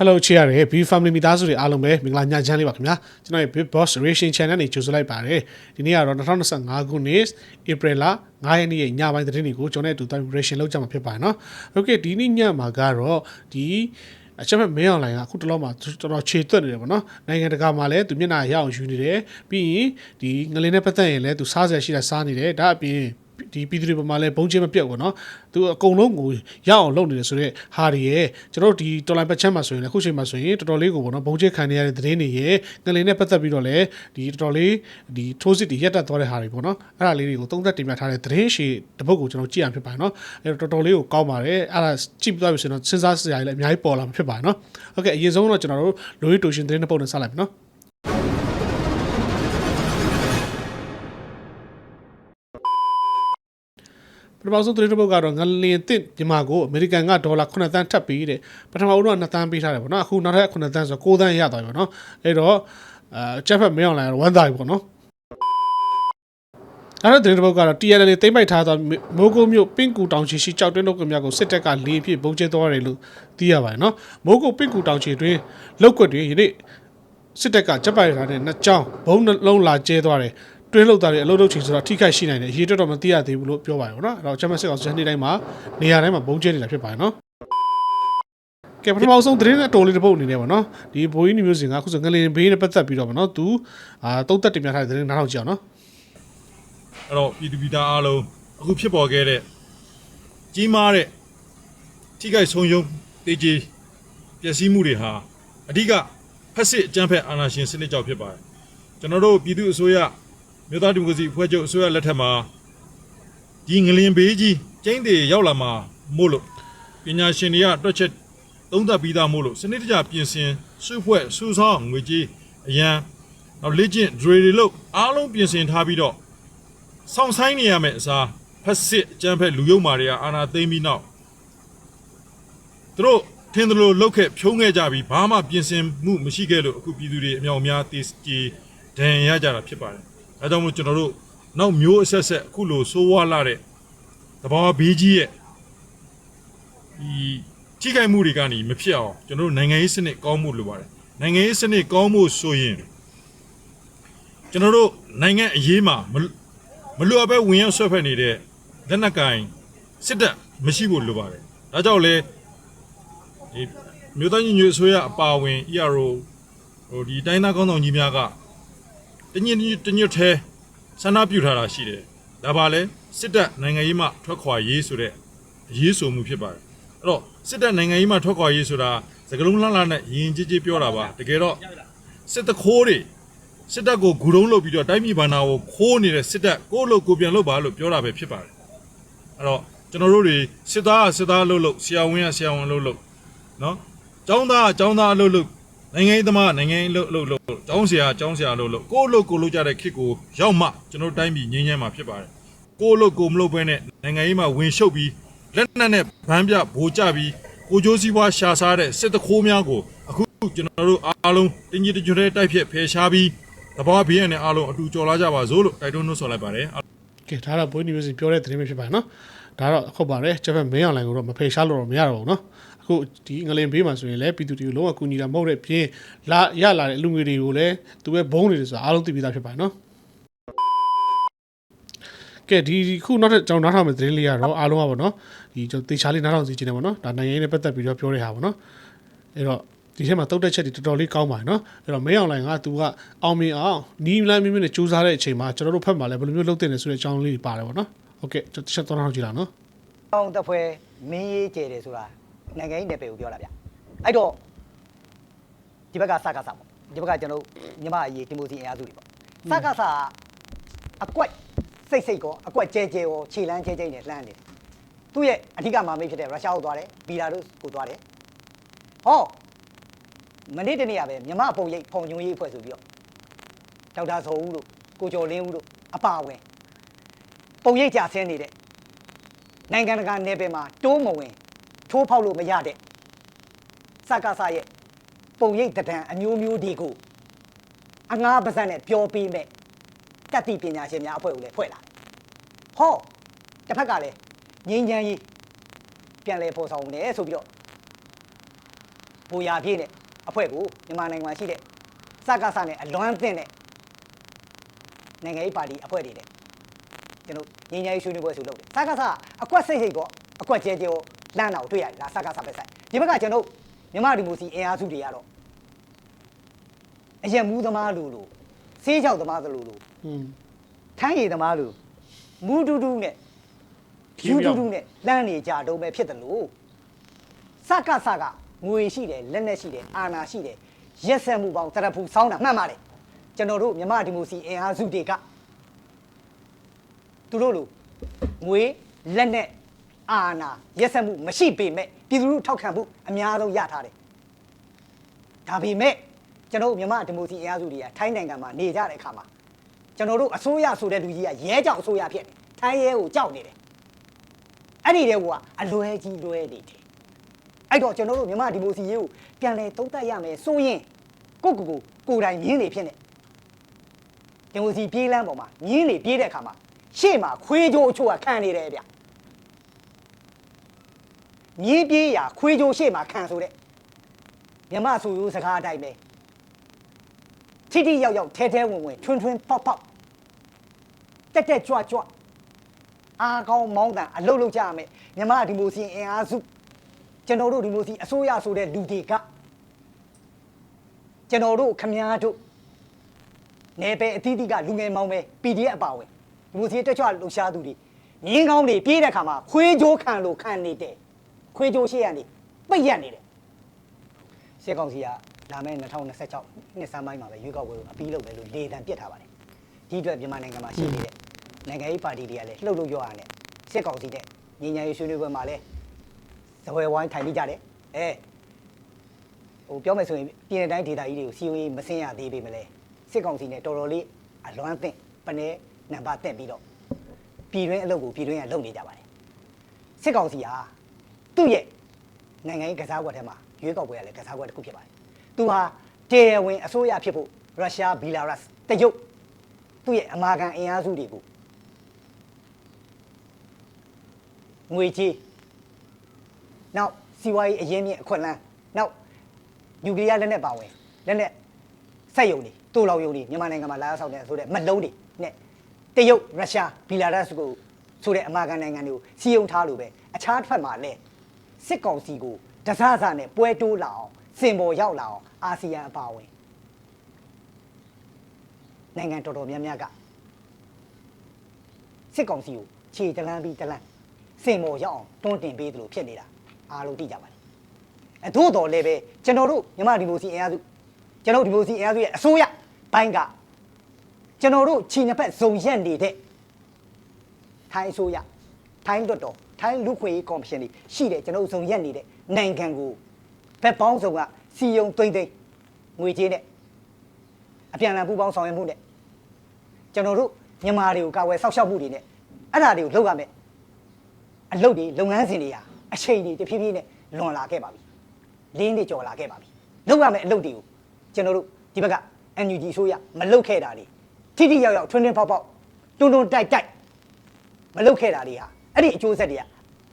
Hello ချစ်ရတဲ့ B Family မိသားစုတွေအားလုံးပဲမင်္ဂလာညချမ်းလေးပါခင်ဗျာကျွန်တော်ရဲ့ Big Boss Racing Channel နဲ့ကြိုဆိုလိုက်ပါတယ်ဒီနေ့ကတော့2025ခုနှစ် April လ9ရက်နေ့ရဲ့ညပိုင်းသတင်းတွေကိုကျွန်တော်နဲ့အတူတိုင်း Racing လုပ်ကြမှာဖြစ်ပါတယ်နော် Okay ဒီနေ့ညမှာကတော့ဒီအချက်မဲ့မင်းအွန်လိုင်းကအခုတလောမှာတော်တော်ခြေသွက်နေတယ်ပေါ့နော်နိုင်ငံတကာမှာလည်းသူမျက်နှာရအောင်ယူနေတယ်ပြီးရင်ဒီငလင်းနဲ့ပတ်သက်ရင်လည်းသူစားစရာရှိတာစားနေတယ်ဒါအပြင် ဒီပြည်သူတွေပမာလဲဘုံချင်းမပြတ်ဘူးเนาะသူအကုန်လုံးကိုရအောင်လုပ်နေတယ်ဆိုတော့ဟာတွေရဲ့ကျွန်တော်တို့ဒီတော်လိုင်းပတ်ချက်မှာဆိုရင်လည်းအခုချိန်မှာဆိုရင်တော်တော်လေးကိုပေါ့နော်ဘုံချင်းခံနေရတဲ့သတင်းတွေရဲ့ငလင်းနဲ့ပတ်သက်ပြီးတော့လည်းဒီတော်တော်လေးဒီထိုးစစ်တွေရက်တက်သွားတဲ့ဟာတွေပေါ့နော်အဲ့ဒါလေးတွေကိုသုံးသက်တင်ပြထားတဲ့သတင်းရှည်တစ်ပုဒ်ကိုကျွန်တော်ကြည့်ရမှာဖြစ်ပါတယ်เนาะအဲ့တော့တော်တော်လေးကိုကောင်းပါတယ်အဲ့ဒါကြည့်ပြီးသွားပြီဆိုရင်တော့စဉ်းစားစရာတွေလည်းအများကြီးပေါ်လာမှာဖြစ်ပါတယ်เนาะโอเคအရင်ဆုံးတော့ကျွန်တော်တို့လိုရီတိုရှင်သတင်းတစ်ပုဒ်နဲ့စလိုက်ပြီเนาะ ထမဆုံးသတင်းတစ်ပုဒ်ကတော့ငလင်တစ်မြန်မာကိုအမေရိကန်ကဒေါ်လာ9သန်းထပ်ပြီးတဲ့ပထမဦးတော့2သန်းပေးထားတယ်ပေါ့နော်အခုနောက်ထပ်9သန်းဆို9သန်းရသွားပြီပေါ့နော်အဲ့တော့အဲချက်ဖက်မင်းအွန်လိုင်းကတော့ဝမ်းသာပြီပေါ့နော်အဲ့တော့သတင်းတစ်ပုဒ်ကတော့ TNL တိမ့်ပိုက်ထားသောမိုးကုတ်မြို့ပင့်ကူတောင်ချီရှိကြောက်တွင်းလုပ်ကများကိုစစ်တပ်ကလေးဖြစ်ပုံကျဲသွားတယ်လို့သိရပါတယ်နော်မိုးကုတ်ပင့်ကူတောင်ချီတွင်လောက်ကွက်တွေယနေ့စစ်တပ်ကချက်ပိုက်ထားတဲ့နှစ်ကြောင်းဘုံနှလုံးလာကျဲသွားတယ် တွင်းလောက်သားတွေအလုပ်လုပ်ချင်ဆိုတော့ထိခိုက်ရှိနိုင်တယ်အရေးတော်တော်မသိရသေးဘူးလို့ပြောပါတယ်နော်အဲ့တော့ချက်မစစ်အောင်စနေတိုင်းမှာနေရာတိုင်းမှာဘုံကျဲနေတာဖြစ်ပါတယ်နော်ကဲပထမဆုံးသတင်းနဲ့တော်လေးတစ်ပုတ်အနေနဲ့ပေါ့နော်ဒီဘိုးကြီးမျိုးစင်ကအခုဆိုငလင်ဘေးနဲ့ပတ်သက်ပြီးတော့ပေါ့နော်သူအာတုံးသက်တင်ပြထားတဲ့သတင်းနားထောင်ကြည့်အောင်နော်အဲ့တော့ပြည်သူပြည်သားအားလုံးအခုဖြစ်ပေါ်ခဲ့တဲ့ကြီးမားတဲ့ထိခိုက်ဆုံးယုံတေးကြီးပျက်စီးမှုတွေဟာအဓိကဖက်စစ်အကြမ်းဖက်အာဏာရှင်စနစ်ကြောင့်ဖြစ်ပါတယ်ကျွန်တော်တို့ပြည်သူအစိုးရ မြို့သားဒီမိုကရေစီအဖွဲ့ချုပ်အစိုးရလက်ထက်မှာဒီငလင်ဘေးကြီးကျင်းတွေရောက်လာမှာမို့လို့ပညာရှင်တွေကတွက်ချက်သုံးသပ်ပြီးသားမို့လို့စနစ်တကျပြင်ဆင်စုဖွဲ့စုဆောင်းငွေကြီးအရန်နောက်လေ့ကျင့် drill တွေလို့အားလုံးပြင်ဆင်ထားပြီးတော့စောင့်ဆိုင်နေရမယ်အစားဖက်စစ်အကြမ်းဖက်လူယုံမာတွေကအာဏာသိမ်းပြီးနောက်သူတို့ထင်သလိုလောက်ခဲ့ဖြုံးခဲ့ကြပြီးဘာမှပြင်ဆင်မှုမရှိခဲ့လို့အခုပြည်သူတွေအမြောက်အများတေးကြီးဒဏ်ရာရကြတာဖြစ်ပါတယ်။ အဲကြောင့်မို့ကျွန်တော်တို့နောက်မျိုးအဆက်ဆက်အခုလိုစိုးဝါလာတဲ့တဘာဝဘေးကြီးရဲ့ဒီထိခိုက်မှုတွေကနေမဖြစ်အောင်ကျွန်တော်တို့နိုင်ငံရေးစနစ်ကောင်းမှုလိုပါတယ်။နိုင်ငံရေးစနစ်ကောင်းမှုဆိုရင်ကျွန်တော်တို့နိုင်ငံအရေးမှာမမလွတ်ပဲဝင်ရောက်ဆွဲဖက်နေတဲ့လက်နက်ကင်စစ်တပ်မရှိဖို့လိုပါတယ်။ဒါကြောင့်လေဒီမြို့သားညီညွတ်အစိုးရအပါအဝင် ERO ဟိုဒီတိုင်းသားကောင်းဆောင်ကြီးများက တညစ်တညွတ်သေးဆန္ဒပြုထားတာရှိတယ်။ဒါပါလေစစ်တပ်နိုင်ငံရေးမှထွက်ခွာရေးဆိုတဲ့အရေးဆိုမှုဖြစ်ပါတယ်။အဲ့တော့စစ်တပ်နိုင်ငံရေးမှထွက်ခွာရေးဆိုတာစကလုံးလှလှနဲ့ယဉ်ကျေးကျေးပြောတာပါ။တကယ်တော့စစ်တခိုးတွေစစ်တပ်ကိုဂူတုံးလုပ်ပြီးတော့တိုင်းပြည်ဘန္နာကိုခိုးနေတဲ့စစ်တပ်ကိုလို့ကိုပြန်လုပ်ပါလို့ပြောတာပဲဖြစ်ပါတယ်အဲ့တော့ကျွန်တော်တို့တွေစစ်သားကစစ်သားလုပ်လို့ဆရာဝန်ကဆရာဝန်လုပ်လို့နော်ចောင်းသားကចောင်းသားလုပ်လို့ နိုင်ငံရေးသမားကနိုင်ငံရေးလုပ်လို့လို့ចောင်းဆရာကចောင်းဆရာလုပ်လို့ကိုလို့ကိုလို့ကြတဲ့ခစ်ကိုရောက်မှကျွန်တော်တို့တိုင်းပြည်ငြိမ်းချမ်းမှာဖြစ်ပါတယ်ကိုလို့ကိုမလုပ်ဘဲနဲ့နိုင်ငံရေးမှာဝင်ရှုပ်ပြီးလက်နက်နဲ့ဗန်းပြဗိုလ်ကြပြီးကိုကျိုးစည်းပွားရှာစားတဲ့စစ်တခိုးများကိုအခုကျွန်တော်တို့အားလုံးတင်းကြီးတကြွတဲ့တိုက်ဖြတ်ဖယ်ရှားပြီးတဘာဘေးရန်နဲ့အားလုံးအတူကြော်လာကြပါစို့လို့တိုက်တွန်းနှုတ်ဆော်လိုက်ပါတယ်ကဲဒါတော့ဘိုးကြီးမျိုးစင်ပြောတဲ့သတင်းပဲဖြစ်ပါတယ်နော်ဒါတော့ဟုတ်ပါတယ်ချက်ဖက်မင်းအွန်လိုင်းကိုတော့မဖေရှားလို့တော့မရတော့ဘူးနော်အ ခုဒီငလင်ဘေးမှာဆိုရင်လည်းပြည်သူတွေကိုလုံးဝကူညီတာမဟုတ်တဲ့ပြင်လာရလာတဲ့အလူငွေတွေကိုလည်းသူပဲဘုံနေတယ်ဆိုတာအားလုံးသိပြီးသားဖြစ်ပါတယ်နော်ကဲဒီခုနောက်ထပ်ကျွန်တော်နောက်ထပ်မယ့်သတင်းလေးကတော့အားလုံးပါပေါ့နော်ဒီကျွန်တော်တေချာလေးနောက်ထောင်စီခြင်းတယ်ပေါ့နော်ဒါနိုင်ငံရေးနဲ့ပတ်သက်ပြီးတော့ပြောတဲ့ဟာပေါ့နော်အဲ့တော့ဒီထဲမှာတုတ်တက်ချက်တွေတော်တော်လေးကောင်းပါတယ်နော်အဲ့တော့မင်းအွန်လိုင်းကသူကအောင်မြင်အောင်နီးလန်းမြင့်မြင့်နဲ့စူးစမ်းတဲ့အချိန်မှာကျွန်တော်တို့ဖက်မှာလည်းဘယ်လိုမျိုးလုပ်တင်လဲဆိုတဲ့အကြောင်းလေးတွေပါတယ်ပေါ့နော်ဟုတ်ကဲ့ကျွန်တော်တစ်ချက်သွားနောက်ကြည့်လာနော်အောင်တစ်ဖွဲမင်းရေးကျဲတယ်ဆိုတာ နိုင်ငံရေးနယ်ပယ်ကိုပြောတာဗျအဲ့တော့ဒီဘက်ကစကားစပေါ့ဒီဘက်ကကျွန်တော်မြမအရေးဒီမိုစီအင်အားစုတွေပေါ့စကားစအကွက်စိတ်စိတ်ကောအကွက်ကျဲကျဲရောခြေလန်းကျဲကျဲနဲ့လှမ်းနေတယ်သူ့ရဲ့အဓိကမာမိတ်ဖြစ်တဲ့ရုရှားကိုသွားတယ်ဘီလာရုစ်ကိုသွားတယ်ဟောမနေ့တနေ့ကပဲမြမပုံရိပ်ဖုံညုံရိပ်ဖွဲ့ဆိုပြီးတော့ဒေါက်တာဇော်ဦးတို့ကိုကျော်လင်းဦးတို့အပါအဝင်ပုံရိပ်ကြဆင်းနေတဲ့နိုင်ငံတကာနယ်ပယ်မှာတိုးမဝင် ထိုးဖောက်လို့မရတဲ့စကားစရဲ့ပုံရိပ်တံတန်အမျိုးမျိုးဒီကိုအငားပါဇက်နဲ့ပြောပေးမဲ့တတ်သိပညာရှင်များအဖွဲ့ကိုလည်းဖွဲ့လာတယ်။ဟောတစ်ဖက်ကလည်းငြိမ်းချမ်းရေးပြန်လဲပေါ်ဆောင်တယ်ဆိုပြီးတော့ဘူရာပြည့်နဲ့အဖွဲ့ကိုမြန်မာနိုင်ငံမှာရှိတဲ့စကားစနဲ့အလွမ်းသင့်တဲ့နိုင်ငံရေးပါတီအဖွဲ့တွေနဲ့ကျွန်တော်ငင်းညာရေးဆွေးနွေးပွဲဆိုလုပ်တယ်စကားစအကွက်စိတ်စိတ်ကောအကွက်ကျဲကျဲကော လမ်းတော်တွေ့ရတယ်လားစကားစပဲဆိုင်ဒီဘက်ကကျွန်တော်မြန်မာဒီမိုစီအင်အားစုတွေကတော့အရက်မူးသမားလူလူစေးကြောက်သမားသလိုလိုอืมထမ်းရည်သမားလူမူးတူးတူးနဲ့ယူတူးတူးနဲ့လမ်းနေကြတုံးပဲဖြစ်တယ်လို့စကစကငွေရှိတယ်လက်နဲ့ရှိတယ်အာဏာရှိတယ်ရက်ဆက်မှုပေါင်းတရဖူစောင်းတာမှတ်ပါတယ်ကျွန်တော်တို့မြမဒီမိုစီအင်အားစုတွေကသူတို့လိုငွေလက်နဲ့ အာဏာရက်ဆက်မှုမရှိပေမဲ့ပြည်သူလူထုထောက်ခံမှုအများဆုံးရထားတယ်ဒါပေမဲ့ကျွန်တော်တို့မြမဒီမိုစီအင်အားစုတွေကထိုင်းနိုင်ငံမှာနေကြတဲ့အခါမှာကျွန်တော်တို့အစိုးရဆိုတဲ့လူကြီးကရဲကြောက်အစိုးရဖြစ်တယ်။ထိုင်းရဲကိုကြောက်နေတယ်။အဲ့ဒီတဲ့ကအလွဲကြီးလွဲနေတယ်။အဲ့တော့ကျွန်တော်တို့မြန်မာဒီမိုစီရေးကိုပြန်လဲသုံးသပ်ရမယ်ဆိုရင်ကိုယ့်ကိုယ်ကိုကိုယ်တိုင်မြင်းနေဖြစ်နေ။ဒီမိုစီပြေးလမ်းပေါ်မှာမြင်းနေပြေးတဲ့အခါမှာရှေ့မှာခွေးကြိုးအချို့ကခံနေတယ်ဗျ။ မြင်းပြေးရာခွေးကြိုးရှေ့မှာခံဆိုတဲ့မြမဆိုရိုးစကားအတိုင်းပဲ။ထိထိရောက်ရောက်ထဲထဲဝင်ဝင်ထွန်းထွန်းပေါက်ပေါက်တက်တက်ကြွကြွအားကောင်းမောင်းတန်အလုတ်လုတ်ကြရမယ်မြမဒီမိုစီအင်အားစုကျွန်တော်တို့ဒီမိုစီအစိုးရဆိုတဲ့လူတွေကကျွန်တော်တို့ခမားတို့နေပဲအသီးသီးကလူငယ်မောင်းပဲ PDF အပါဝင်ဒီမိုစီတက်ကြွလှူရှားသူတွေမြင်းကောင်းတွေပြေးတဲ့ခါမှာခွေးကြိုးခံလို့ခံနေတယ် ခွေးကြိုးရှေ့ကနေပိတ်ရက်နေတယ်စစ်ကောင်စီကလာမယ့်2026နှစ်စမ်းပိုင်းမှာပဲရွေးကောက်ပွဲကိုအပြီးလုပ်မယ်လို့လေတံပြစ်ထားပါတယ်ဒီအတွက်မြန်မာနိုင်ငံမှာရှိနေတဲ့နိုင်ငံရေးပါတီတွေကလည်းလှုပ်လို့ရောရတဲ့စစ်ကောင်စီနဲ့ညီညာရေးဆွေးနွေးပွဲမှာလည်းဇပွဲဝိုင်းထိုင်ပြီးကြတယ်အဲဟိုပြောမယ်ဆိုရင်ပြည်내တိုင်းဒေသကြီးတွေကိုစီယိုရေးမစင်းရသေးပေမလဲစစ်ကောင်စီနဲ့တော်တော်လေးအလွမ်းသင့်ပနေနံပါတ်တက်ပြီးတော့ပြည်တွင်းအလုပ်ကိုပြည်တွင်းကလုပ်နေကြပါတယ်စစ်ကောင်စီဟာ သူ့ရဲ့နိုင်ငံရေးကစားကွက်ထဲမှာရွေးကောက်ပွဲရလဲကစားကွက်တစ်ခုဖြစ်ပါတယ်။သူဟာတရားဝင်အစိုးရဖြစ်ဖို့ရုရှားဘီလာရုစ်တရုတ်သူ့ရဲ့အမာခံအင်အားစုတွေကိုငွေကြေးနောက်စီးပွားရေးအရင်းမြစ်အခွင့်အလမ်းနောက်နျူကလ িয়ার လက်နက်ပါဝင်လက်နက်စက်ယုံတွေတိုးလောင်ယုံတွေမြန်မာနိုင်ငံမှာလာရောက်ဆောင်တဲ့ဆိုတဲ့မလုံးတွေနဲ့တရုတ်ရုရှားဘီလာရုစ်ကိုဆိုတဲ့အမာခံနိုင်ငံတွေကိုစီယုံထားလို့ပဲအခြားတစ်ဖက်မှာလည်း စစ်ကောင်စီကိုတစစနဲ့ပွဲတိုးလာအောင်စင်ပေါ်ရောက်လာအောင်အာဆီယံအပါအဝင်နိုင်ငံတော်တော်များများကစစ်ကောင်စီကိုခြေတလန်းပြီးတလန်းစင်ပေါ်ရောက်အောင်တွန်းတင်ပေးသလိုဖြစ်နေတာအားလုံးသိကြပါတယ်အဲသို့တော်လည်းပဲကျွန်တော်တို့မြန်မာဒီမိုစီအင်အားစုကျွန်တော်တို့ဒီမိုစီအင်အားစုရဲ့အစိုးရဘိုင်းကကျွန်တော်တို့ခြေနှစ်ဖက်ဇုံရက်နေတဲ့ထိုင်းအစိုးရ ထိုင်းလွတ်တော်ထိုင်းလူခွေရေးကော်မရှင်တွေရှိတယ်ကျွန်တော်တို့စုံရက်နေတဲ့နိုင်ငံကိုဘက်ပေါင်းစုံကစီယုံသိမ့်သိမ့်ငွေကြေးနဲ့အပြန်အလှန်ပူးပေါင်းဆောင်ရွက်မှုနဲ့ကျွန်တော်တို့မြန်မာတွေကိုကာဝယ်ဆောက်ရှောက်မှုတွေနဲ့အဲ့ဒါတွေကိုလုပ်ရမယ်အလုပ်တွေလုပ်ငန်းစဉ်တွေဟာအချိန်တွေတဖြည်းဖြည်းနဲ့လွန်လာခဲ့ပါပြီလင်းတွေကြော်လာခဲ့ပါပြီလုပ်ရမယ်အလုပ်တွေကိုကျွန်တော်တို့ဒီဘက်က NUG အစိုးရမလုပ်ခဲ့တာတွေထိထိရောက်ရောက်ထွန်းထွန်းပေါက်ပေါက်တွန်းတွန်းတိုက်တိုက်မလုပ်ခဲ့တာတွေဟာ အဲ့ဒီအကျိုးဆက်တွေက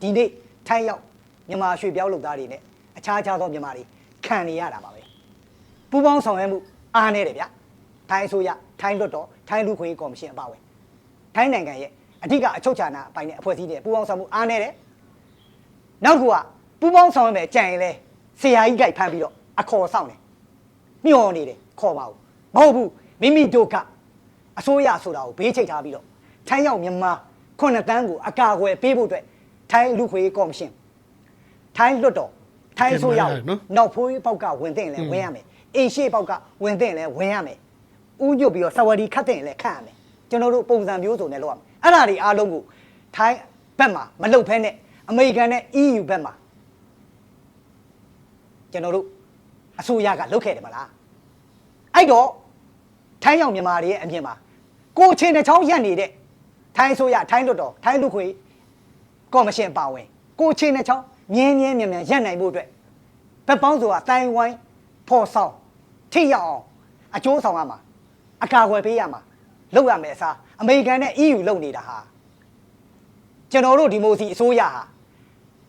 ဒီနေ့ထိုင်းရောက်မြန်မာရွှေပြောင်းလုပ်သားတွေနဲ့အခြားခြားသောမြန်မာတွေခံနေရတာပါပဲပူးပေါင်းဆောင်ရွက်မှုအားနေတယ်ဗျထိုင်းအစိုးရထိုင်းလွတ်တော်ထိုင်းလူခွင့်ရေးကော်မရှင်အပါအဝင်ထိုင်းနိုင်ငံရဲ့အဓိကအချုပ်ချာနာအပိုင်းနဲ့အဖွဲ့အစည်းတွေပူးပေါင်းဆောင်မှုအားနေတယ်နောက်တစ်ခုကပူးပေါင်းဆောင်ရွက်မယ်ကြံရင်လဲဆရာကြီးကြိုက်ဖမ်းပြီးတော့အခေါ်ဆောင်တယ်မျောနေတယ်ခေါ်ပါဘူးမဟုတ်ဘူးမိမိတို့ကအစိုးရဆိုတာကိုဘေးချိတ်ထားပြီးတော့ထိုင်းရောက်မြန်မာ ခုနှစ်တန်းကိုအကာအကွယ်ပေးဖို့အတွက်ထိုင်းလူခွေရေးကော်မရှင်ထိုင်းလွတ်တော်ထိုင်းဆိုရအောင်နောက်ဖိုးပေါက်ကဝင်တဲ့လဲဝင်ရမယ်အေရှေပေါက်ကဝင်တဲ့လဲဝင်ရမယ်ဥညွတ်ပြီးတော့စဝတီခတ်တဲ့လဲခတ်ရမယ်ကျွန်တော်တို့ပုံစံမျိုးစုံနဲ့လုပ်ရမယ်အဲ့ဒါတွေအားလုံးကိုထိုင်းဘက်မှာမလုပ်ဖဲနဲ့အမေရိကန်နဲ့ EU ဘက်မှာကျွန်တော်တို့အစိုးရကလုပ်ခဲ့တယ်မလားအဲ့တော့ထိုင်းရောက်မြန်မာတွေရဲ့အမြင်မှာကိုချင်းတစ်ချောင်းရက်နေတဲ့ ထိုင်းဆိုရထိုင်းလွတ်တော်ထိုင်းလူခွေကော်မရှင်ပါဝင်ကိုချင်းတစ်ချောင်းမြင်းမြင်းမြန်မြန်ရက်နိုင်မှုအတွက်ဘက်ပေါင်းဆိုတာတိုင်ဝိုင်းဖော်ဆောင်ထိရောက်အောင်အကျိုးဆောင်ရမှာအကာအကွယ်ပေးရမှာလုပ်ရမယ်အစားအမေရိကန်နဲ့ EU လုပ်နေတာဟာကျွန်တော်တို့ဒီမိုစီအစိုးရဟာ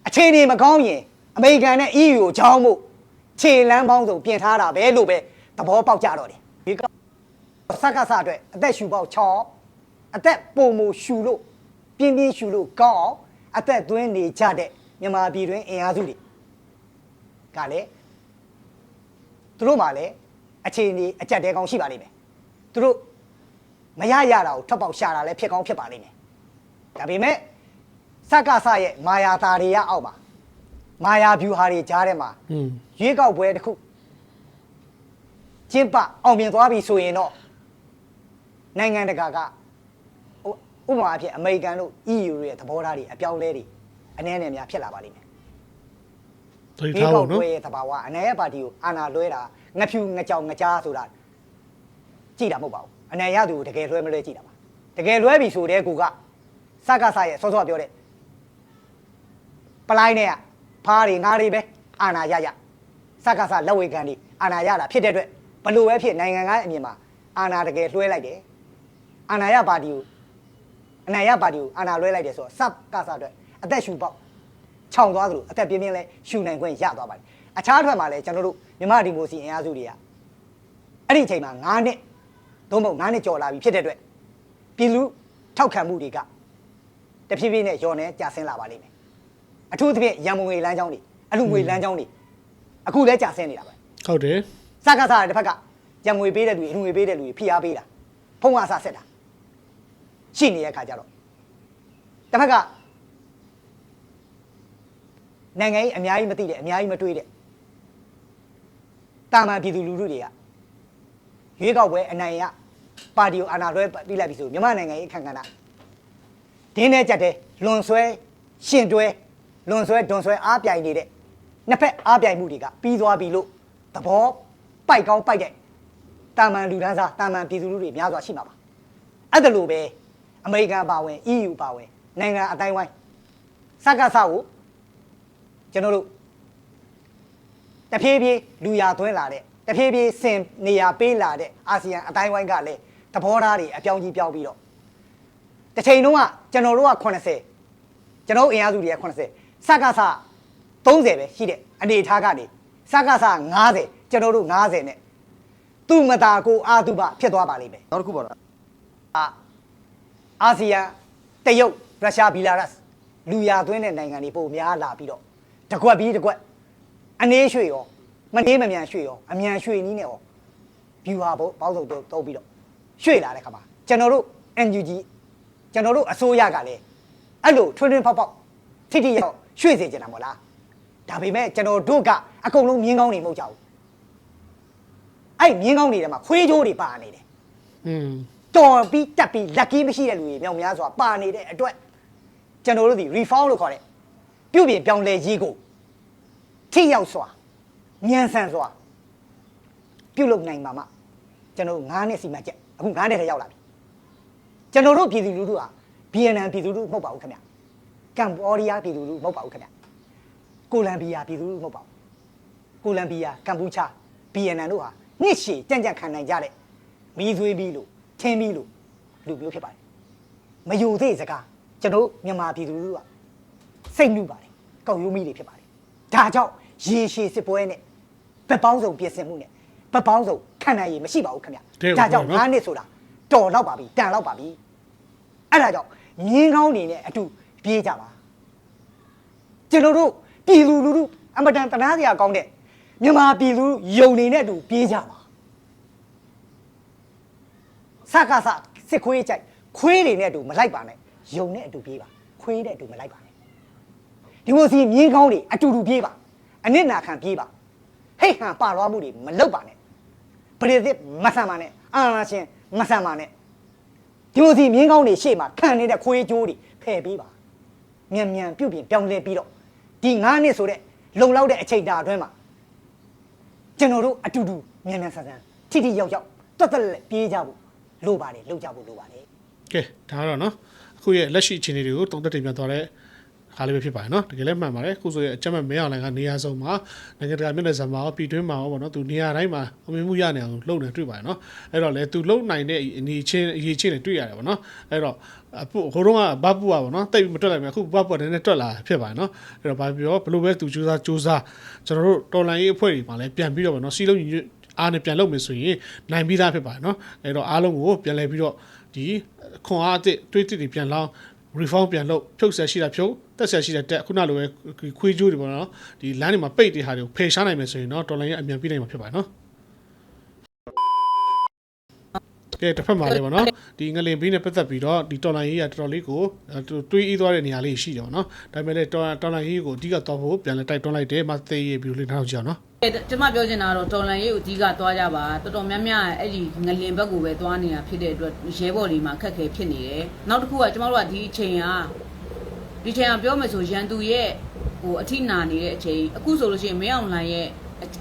အခြေအနေမကောင်းရင်အမေရိကန်နဲ့ EU ကိုကြောင်းမှုခြေလမ်းပေါင်းစုံပြင်ထားတာပဲလို့ပဲသဘောပေါက်ကြတော့တယ်ဒီကစက္ကစအတွက်အသက်ရှူပေါက်6 အသက်ပုံမူရှူလို့ပြင်းပြင်းရှူလို့ကောင်းအောင်အသက်သွင်းနေကြတဲ့မြန်မာပြည်တွင်အင်အားစုတွေကလည်းသူတို့မှလည်းအခြေအနေအကြက်တဲကောင်းရှိပါလိမ့်မယ်သူတို့မရရတာကိုထပ်ပေါက်ရှာတာလည်းဖြစ်ကောင်းဖြစ်ပါလိမ့်မယ်ဒါပေမဲ့စက္ကစရဲ့မာယာတာတွေရအောက်မှာမာယာဗျူဟာတွေကြားထဲမှာอืมရွေးကောက်ပွဲတစ်ခုကျင်းပအောင်မြင်သွားပြီဆိုရင်တော့နိုင်ငံတကာကဟို ဥပမာအဖြစ်အမေရိကန်တို့ EU ရဲ့သဘောထားတွေအပြောင်းအလဲတွေအနည်းနဲ့များဖြစ်လာပါလိမ့်မယ်သတိရွေးထားကောဖို့က်နော်ပွဲရဲ့သဘာဝအနိုင်ရပါတီကိုအာဏာလွှဲတာငဖြူငကြောင်ငကြားဆိုတာကြည့်တာမဟုတ်ပါဘူးအနိုင်ရသူကိုတကယ်လွှဲမလွှဲကြည့်တာပါတကယ်လွှဲပြီဆိုတဲ့ကူကစကားဆရဲ့စောစောပြောတဲ့ပလိုင်းနဲ့ကဖားတွေငါးတွေပဲအာဏာရရစကားဆလက်ဝေကန်တွေအာဏာရတာဖြစ်တဲ့အတွက်ဘလို့ပဲဖြစ်နိုင်ငံကအမြင်မှာအာဏာတကယ်လွှဲလိုက်တယ်အာဏာရပါတီကို အနိုင်ရပါတီကိုအာဏာလွှဲလိုက်တယ်ဆိုတော့စကားဆအတွက်အသက်ရှူပေါက်ခြောင်သွားသလိုအသက်ပြင်းပြင်းလဲရှူနိုင်ခွင့်ရသွားပါတယ်အခြားထွက်မှာလဲကျွန်တော်တို့မြန်မာဒီမိုစီအင်အားစုတွေကအဲ့ဒီအချိန်မှာ9နှစ်သုံးပုံ9နှစ်ကျော်လာပြီဖြစ်တဲ့အတွက်ပြည်သူထောက်ခံမှုတွေကတဖြည်းဖြည်းနဲ့ယော်နေကျဆင်းလာပါလိမ့်မယ်အထူးသဖြင့်ရန်ကုန်ငွေလမ်းကြောင်းတွေအလူငွေလမ်းကြောင်းတွေအခုလဲကျဆင်းနေတာပဲဟုတ်တယ်စကားစားတဲ့တစ်ဖက်ကရန်ငွေပေးတဲ့လူတွေအလူငွေပေးတဲ့လူတွေဖိအားပေးတာဖုံးအားစားဆက်တာ ရှိနေတဲ့ခါကျတော့တစ်ဖက်ကနိုင်ငံကြီးအများကြီးမသိတဲ့အများကြီးမတွေးတဲ့တာမန်ပြည်သူလူထုတွေကရွေးကောက်ပွဲအနိုင်ရပါတီကိုအာဏာလွှဲပြီးလိုက်ပြီဆိုမြန်မာနိုင်ငံကြီးအခန့်ကဏ္ဍဒင်းနဲ့ကြက်တဲ့လွန်ဆွဲရှင်တွဲလွန်ဆွဲဒွန်ဆွဲအားပြိုင်နေတဲ့နှစ်ဖက်အားပြိုင်မှုတွေကပြီးသွားပြီလို့သဘောပိုက်ကောင်းပိုက်တဲ့တာမန်လူဒန်းစားတာမန်ပြည်သူလူထုတွေများစွာရှိမှာပါအဲ့ဒါလိုပဲ အမေရိကန်ပါဝင် EU ပါဝင်နိုင်ငံအတိုင်းဝိုင်းစကားစကိုကျွန်တော်တို့တဖြည်းဖြည်းလူရသွင်းလာတဲ့တဖြည်းဖြည်းစင်နေရပေးလာတဲ့အာဆီယံအတိုင်းဝိုင်းကလည်းသဘောထားတွေအပြောင်းကြီးပြောင်းပြီးတော့တစ်ချိန်တုန်းကကျွန်တော်တို့က80ကျွန်တော်တို့အင်အားစုတွေက80စက္ကစ30ပဲရှိတဲ့အနေထားကနေစက္ကစ90ကျွန်တော်တို့90နဲ့သူမတာကိုအာတုပဖြစ်သွားပါလိမ့်မယ်နောက်တစ်ခုပါတော့အာ အာဆီယံတရုတ်ရုရှားဘီလာရုစ်လူရသွင်းတဲ့နိုင်ငံတွေပိုများလာပြီးတော့တကွက်ပြီးတကွက်အနေရွှေရောမနေမမြန်ရွှေရောအမြန်ရွှေနီးနဲ့ရောဗျူဟာဘောပေါင်းစုံတော့တုံးပြီးတော့ရွှေလာတဲ့ခါမှာကျွန်တော်တို့ NUG ကျွန်တော်တို့အစိုးရကလည်းအဲ့လိုထွန်းထွန်းဖောက်ဖောက်ထိထိရောက်ရွှေစေချင်တာမို့လားဒါပေမဲ့ကျွန်တော်တို့ကအကုန်လုံးမြင်းကောင်းတွေမဟုတ်ကြဘူးအဲ့မြင်းကောင်းတွေထဲမှာခွေးကြိုးတွေပါနေတယ်อืม တော်ပြီးတက်ပြီးလက်ကီးမရှိတဲ့လူတွေမြောက်များစွာပါနေတဲ့အတွက်ကျွန်တော်တို့ဒီ reform လို့ခေါ်တဲ့ပြုပြင်ပြောင်းလဲရေးကိုထိရောက်စွာမြန်ဆန်စွာပြုလုပ်နိုင်မှာမှကျွန်တော်တို့9နှစ်စီမံချက်အခု9နှစ်ထဲရောက်လာပြီကျွန်တော်တို့ပြည်သူလူထုဟာဗီယက်နမ်ပြည်သူလူထုမဟုတ်ပါဘူးခင်ဗျကမ်ဘောဒီးယားပြည်သူလူထုမဟုတ်ပါဘူးခင်ဗျကိုလံဘီယာပြည်သူလူထုမဟုတ်ပါဘူးကိုလံဘီယာကမ်ပူချာဗီယက်နမ်တို့ဟာနှစ်ရှည်ကြံ့ကြံ့ခံနိုင်ကြတဲ့မီးသွေးပြီးလို့ ချင်းပြီးလို့လူမျိုးဖြစ်ပါတယ်မယူသေးစကားကျွန်တော်တို့မြန်မာပြည်သူလူထုကစိတ်နှူပါတယ်ကောက်ရိုးမိတွေဖြစ်ပါတယ်ဒါကြောင့်ရေရှည်စစ်ပွဲနဲ့ဗက်ပေါင်းစုံပြင်ဆင်မှုနဲ့ဗက်ပေါင်းစုံခံနိုင်ရည်မရှိပါဘူးခင်ဗျဒါကြောင့်ငါးနှစ်ဆိုတာတော်တော့ပါပြီတန်တော့ပါပြီအဲ့ဒါကြောင့်မြင်းကောင်းနေနဲ့အတူပြေးကြပါကျွန်တော်တို့ပြည်သူလူထုအမတန်တနာစရာကောင်းတဲ့မြန်မာပြည်သူယုံနေနဲ့အတူပြေးကြပါ စကားစစစ်ခွေးကြိုက်ခွေးတွေနဲ့အတူမလိုက်ပါနဲ့ယုံနဲ့အတူပြေးပါခွေးနဲ့အတူမလိုက်ပါနဲ့ဒီမိုစီမြင်းကောင်းတွေအတူတူပြေးပါအနစ်နာခံပြေးပါဟိတ်ဟန်ပါလွားမှုတွေမလုပ်ပါနဲ့ပရိသတ်မဆန်ပါနဲ့အာနာရှင်မဆန်ပါနဲ့ဒီမိုစီမြင်းကောင်းတွေရှေ့မှာခံနေတဲ့ခွေးကြိုးတွေဖယ်ပေးပါမြန်မြန်ပြုတ်ပြင်ပြောင်းလဲပြီးတော့ဒီ9နှစ်ဆိုတဲ့လုံလောက်တဲ့အချိန်တာအတွင်းမှာကျွန်တော်တို့အတူတူမြန်မြန်ဆန်ဆန်ထိထိရောက်ရောက်တွတ်တွတ်လက်ပြေးကြဖို့ လိုပါတယ်လှုပ်ကြဖို့လိုပါတယ်ကဲဒါကတော့နော်အခုရဲ့လက်ရှိအခြေအနေတွေကိုတုံ့တက်တင်ပြသွားတဲ့ခါလေးပဲဖြစ်ပါတယ်နော်တကယ်လည်းမှန်ပါတယ်ခုဆိုရင်အချက်မဲ့မဲအောင်လိုင်းကနေရာဆုံးမှာနိုင်ငံတကာမြို့နယ်ဆံမှာရောပြည်တွင်းမှာရောပေါ့နော်သူနေရာတိုင်းမှာအမြင်မှုရနေအောင်လုပ်နေတွေ့ပါတယ်နော်အဲ့တော့လေသူလုံနိုင်တဲ့အနေချင်းအရေးချင်းတွေတွေ့ရတယ်ပေါ့နော်အဲ့တော့အဖို့ဟိုတော့ကဘပူကပေါ့နော်တိတ်မတွက်လိုက်မယ်အခုဘပူကလည်းနည်းနည်းတွက်လာဖြစ်ပါတယ်နော်အဲ့တော့ဘာပြောဘလို့ပဲသူစူးစမ်းစူးစမ်းကျွန်တော်တို့တော်လိုင်းရေးအဖွဲ့တွေမှာလည်းပြန်ပြီးတော့ပေါ့နော်စီလုံးညီ အားနဲ့ပြန်လုပ်မယ်ဆိုရင်နိုင်ပြီးသားဖြစ်ပါတယ်နော်အဲ့တော့အားလုံးကိုပြန်လဲပြီးတော့ဒီခွန်အားအသစ်တွေးတစ်တွေပြန်လောင်း reform ပြန်လုပ်ဖြုတ်ဆက်ရှိတာဖြုတ်တက်ဆက်ရှိတဲ့တက်ခုနလိုပဲခွေးကြိုးတွေပေါ့နော်ဒီလမ်းတွေမှာပိတ်တဲ့ဟာတွေကိုဖယ်ရှားနိုင်မယ်ဆိုရင်တော့တော်လိုင်းရဲ့အမြန်ပြီးနိုင်မှာဖြစ်ပါတယ်နော်ကဲတစ်ဖက်မှာလည်းပေါ့နော်ဒီငလင်ဘီးနဲ့ပတ်သက်ပြီးတော့ဒီတော်လိုင်းရေးကတော်တော်လေးကိုတွေးအေးသွားတဲ့နေရာလေးရှိတယ်ပေါ့နော်ဒါပေမဲ့လည်းတော်တော်လိုင်းရေးကိုအဓိကသွားဖို့ပြန်လဲတိုက်တွန်းလိုက်တယ်မသေးရေးဗီဒီယိုလေးနောက်ကြည့်အောင်နော်အဲ ကျွန်မပြောချင်တာကတော့တော်လန်ရေးကိုအဓိကသွားကြပါတော်တော်များများအဲ့ဒီငလင်ဘက်ကိုပဲသွားနေတာဖြစ်တဲ့အတွက်ရဲဘော်တွေမှာခက်ခဲဖြစ်နေတယ်နောက်တစ်ခုကကျွန်တော်တို့ကဒီအချိန်ကဒီချိန်ကပြောမယ်ဆိုရန်သူရဲ့ဟိုအထိနာနေတဲ့အချိန်အခုဆိုလို့ရှိရင်မင်းအောင်လှိုင်ရဲ့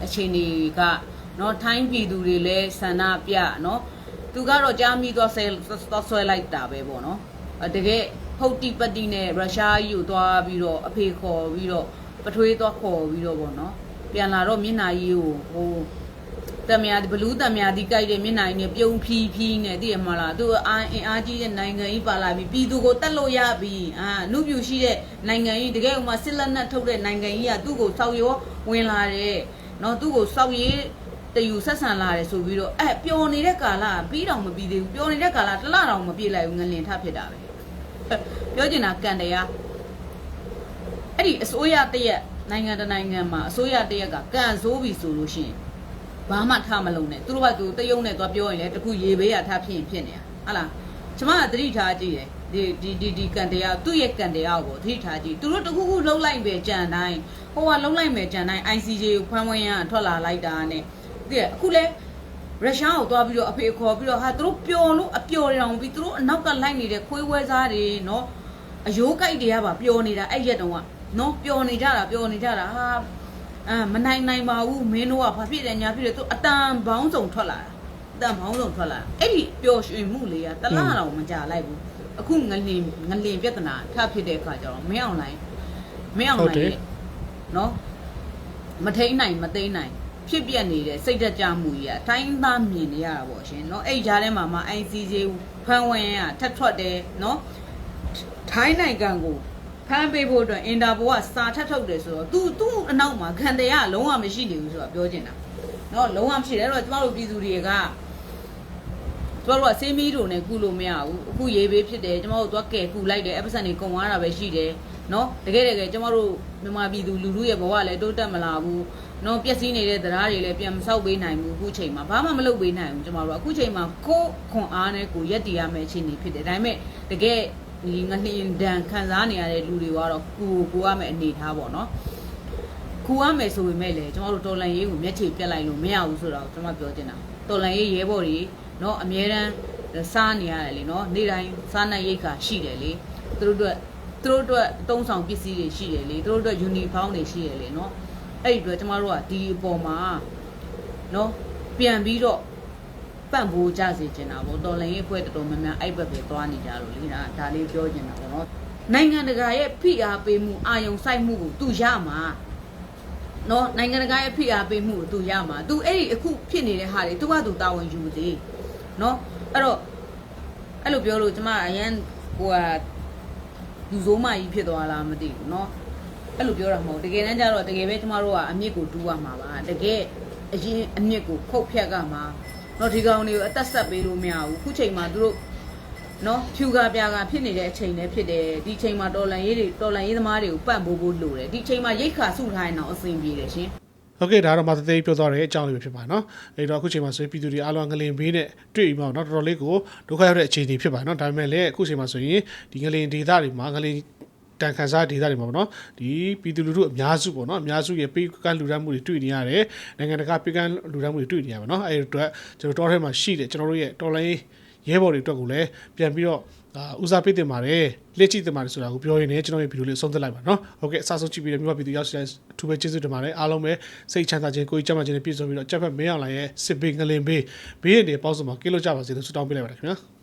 အချိန်တွေကနော်ထိုင်းပြည်သူတွေလည်းဆန္ဒပြနော်သူကတော့ကြားမိသွားဆဲသွားဆွဲလိုက်တာပဲပေါ့နော်အဲတကယ်ဟုတ်တိပတိနဲ့ရုရှားကြီးကိုသွားပြီးတော့အဖေခေါ်ပြီးတော့ပထွေးသွားခေါ်ပြီးတော့ပေါ့နော် ပြန်လာတော့မျက်နှာကြီးကိုဟိုတမယာဘလူးတမယာဒီကြိုက်တဲ့မျက်နှာကြီးနဲ့ပြုံးဖြီးဖြီးနဲ့သိရမလားသူအာအင်အားကြီးတဲ့နိုင်ငံကြီးပါလာပြီပြည်သူကိုတတ်လို့ရပြီအာနှုတ်ပြူရှိတဲ့နိုင်ငံကြီးတကယ်ဥမာစစ်လက်နက်ထုတ်တဲ့နိုင်ငံကြီးကသူ့ကိုစောက်ရောဝင်လာတယ်နော်သူ့ကိုစောက်ရေးတယူဆက်ဆံလာတယ်ဆိုပြီးတော့အဲပျော်နေတဲ့ကာလကပြီးတော့မပြီးသေးဘူးပျော်နေတဲ့ကာလတစ်လတောင်မပြည့်လိုက်ဘူးငလင်ထဖြစ်တာပဲပြောချင်တာကန်တရားအဲ့ဒီအစိုးရတရက် နိုင်ငံတစ်နိုင်ငံမှာအစိုးရတရက်ကကန်ဆိုးပြီဆိုလို့ရှိရင်ဘာမှထားမလုံးနဲ့သူတို့ကသူတယုံနဲ့သွားပြောရင်လည်းတခုရေဘေးရထားဖြစ်ရင်ဖြစ်နေတာဟုတ်လားကျမကသတိထားကြည့်တယ်ဒီဒီဒီဒီကန်တရားသူ့ရဲ့ကန်တရားကိုသတိထားကြည့်သူတို့တခုခုလှုပ်လိုက်ပဲကြံတိုင်းဟိုကလှုပ်လိုက်မယ်ကြံတိုင်း ICJ ကိုဖမ်းဝန်းရန်ထွက်လာလိုက်တာနဲ့ဒီအခုလဲရုရှားကိုသွားပြီးတော့အဖေခေါ်ပြီးတော့ဟာသူတို့ပျော်လို့အပျော်ရောင်ပြီးသူတို့အနောက်ကလိုက်နေတဲ့ခွေးဝဲစားတွေနော်အယိုးကြိုက်တွေကပါပျော်နေတာအဲ့ရက်တုန်းက နော်ပျော်နေကြတာပျော်နေကြတာဟာအာမနိုင်နိုင်ပါဘူးမင်းတို့ကဘာဖြစ်တယ်ညာဖြစ်တယ်သူအတန်ဘောင်းဆောင်ထွက်လာတာအတန်ဘောင်းဆောင်ထွက်လာတာအဲ့ဒီပျော်ရွှင်မှုလေးကတလားတော့မကြလိုက်ဘူးအခုငလင်ငလင်ပြဿနာထဖြစ်တဲ့အခါကျတော့မင်းအောင်လိုင်းမင်းအောင်လိုင်းရဲ့နော် မထိန်နိုင်မသိမ်းနိုင်ဖြစ်ပြက်နေတဲ့စိတ်သက်ကြမှုကြီးအတိုင်းသားမြင်နေရတာပေါ့ရှင်เนาะအဲ့ကြားထဲမှာမှ ICJ ဖမ်းဝင်ရထက်ထွက်တယ်เนาะထိုင်းနိုင်ငံကို ဖမ်းပေးဖို့အတွက်အင်တာပိုကစာထက်ထုတ်တယ်ဆိုတော့ तू သူ့အနောက်မှာခံတရားလုံးဝမရှိနေဘူးဆိုတော့ပြောချင်တာเนาะလုံးဝမရှိတယ်အဲ့တော့ကျမတို့ပြည်သူတွေကကျမတို့ကစေးမီးတို့နဲ့ကုလို့မရဘူးအခုရေးပေးဖြစ်တယ်ကျမတို့သွားကဲကုလိုက်တယ်အပစံတွေကုံသွားတာပဲရှိတယ်เนาะတကယ်တကယ်ကျမတို့မြန်မာပြည်သူလူထုရဲ့ဘဝလည်းတိုးတက်မလာဘူး နော်ပျက်စီးနေတဲ့တရားတွေလည်းပြန်မဆောက်ပေးနိုင်ဘူးအခုချိန်မှာဘာမှမလုပ်ပေးနိုင်ဘူးကျမတို့ကအခုချိန်မှာကိုယ်ခွန်အားနဲ့ကိုယ်ရက်တည်ရမယ့်အခြေအနေဖြစ်တယ်ဒါပေမဲ့တကယ် ဒီငလျင်ဒဏ်ခံစားနေရတဲ့လူတွေကတော့ကိုယ်ကိုရမယ့်အနေထားပေါ့နော်ခူရမယ်ဆိုပေမဲ့လည်းကျမတို့တော်လန်ရေးကိုမျက်ခြေပြတ်လိုက်လို့မရဘူးဆိုတော့ကျမပြောချင်တာတော်လန်ရေးရဲဘော်တွေနော်အမြဲတမ်းစားနေရတယ်လေနော်နေ့တိုင်းစားနိုင်ရိတ်ခါရှိတယ်လေသူတို့အတွက်သူတို့အတွက်အသုံးဆောင်ပစ္စည်းတွေရှိတယ်လေသူတို့အတွက်ယူနီဖောင်းတွေရှိတယ်လေနော် အဲ့ဒီအတွက်ကျမတို့ကဒီအပေါ်မှာเนาะပြန်ပြီးတော့ ပန့်ဖို့ကြစေချင်တာပေါ့တော်လိုင်းရေးအဖွဲ့တော်တော်များများအဲ့ဘက်ပဲသွားနေကြလို့လေဒါဒါလေးပြောချင်တာပေါ့နော်နိုင်ငံတကာရဲ့ဖိအားပေးမှုအာယုံစိုက်မှုကိုသူရမှာနော်နိုင်ငံတကာရဲ့ဖိအားပေးမှုကိုသူရမှာသူအဲ့ဒီအခုဖြစ်နေတဲ့ဟာတွေသူကသူတာဝန်ယူသေးနော်အဲ့တော့အဲ့လိုပြောလို့ကျမအရန်ဟိုဟာလူဆိုးမကြီးဖြစ်သွားလားမသိဘူးနော်အဲ့လိုပြောတာမဟုတ်တကယ်တမ်းကျတော့တကယ်ပဲကျမတို့ကအမြင့်ကိုတူးရမှာပါတကယ်အရင်အမြင့်ကိုခုတ်ဖြတ်ကမှာ တော့ဒီကောင်တွေကိုအသက်ဆက်ပေးလို့မရဘူးခုချိန်မှာသူတို့နော်ဖြူကပြာကဖြစ်နေတဲ့အချိန်လည်းဖြစ်တယ်ဒီချိန်မှာတော်လန်ရေးတွေတော်လန်ရေးသမားတွေကိုပန့်ပိုးဖို့လိုတယ်ဒီချိန်မှာရိတ်ခါစုထားရင်တော့အဆင်ပြေတယ်ရှင်ဟုတ်ကဲ့ဒါကတော့မသသေးပြောသွားတဲ့အကြောင်းလေးပဲဖြစ်ပါနော်အဲ့တော့အခုချိန်မှာဆိုရင်ပြည်သူတွေအားလုံးငလင်ဘေးနဲ့တွေ့ပြီးမှတော့တော်တော်လေးကိုဒုက္ခရောက်တဲ့အခြေအနေဖြစ်ပါနော်ဒါပေမဲ့လည်းအခုချိန်မှာဆိုရင်ဒီငလင်ဒေသတွေမှာငလင် တန်ခန်းစားဒေသတွေမှာပေါ့နော်ဒီပြည်သူလူထုအများစုပေါ့နော်အများစုရဲ့ပေးကမ်းလူရမ်းမှုတွေတွေ့နေရတယ်နိုင်ငံတကာပေးကမ်းလူရမ်းမှုတွေတွေ့နေရပါနော်အဲ့ဒီအတွက်ကျွန်တော်တော်ထဲမှာရှိတယ်ကျွန်တော်တို့ရဲ့တော်လိုင်းရဲဘော်တွေအတွက်ကိုလည်းပြန်ပြီးတော့အာဦးစားပေးတင်ပါတယ်လက်ကြည့်တင်ပါတယ်ဆိုတာကိုပြောရင်းနဲ့ကျွန်တော်ရဲ့ဗီဒီယိုလေးအဆုံးသတ်လိုက်ပါနော်ဟုတ်ကဲ့အစားဆုံးကြည့်ပြီးတော့မြန်မာပြည်သူရောက်ရှိတဲ့အထူးပဲကျေးဇူးတင်ပါတယ်အားလုံးပဲစိတ်ချမ်းသာခြင်းကိုယ်ကြမ်းမာခြင်းနဲ့ပြည့်စုံပြီးတော့ကြက်ဖက်မင်းအောင်လိုင်ရဲ့စစ်ဘေးငလင်ဘေးဘေးရည်တွေပေါ့စုံမှာကင်းလို့ကြပါစေလို့ဆုတောင်းပေးလိုက်ပါတယ်ခင်ဗျာ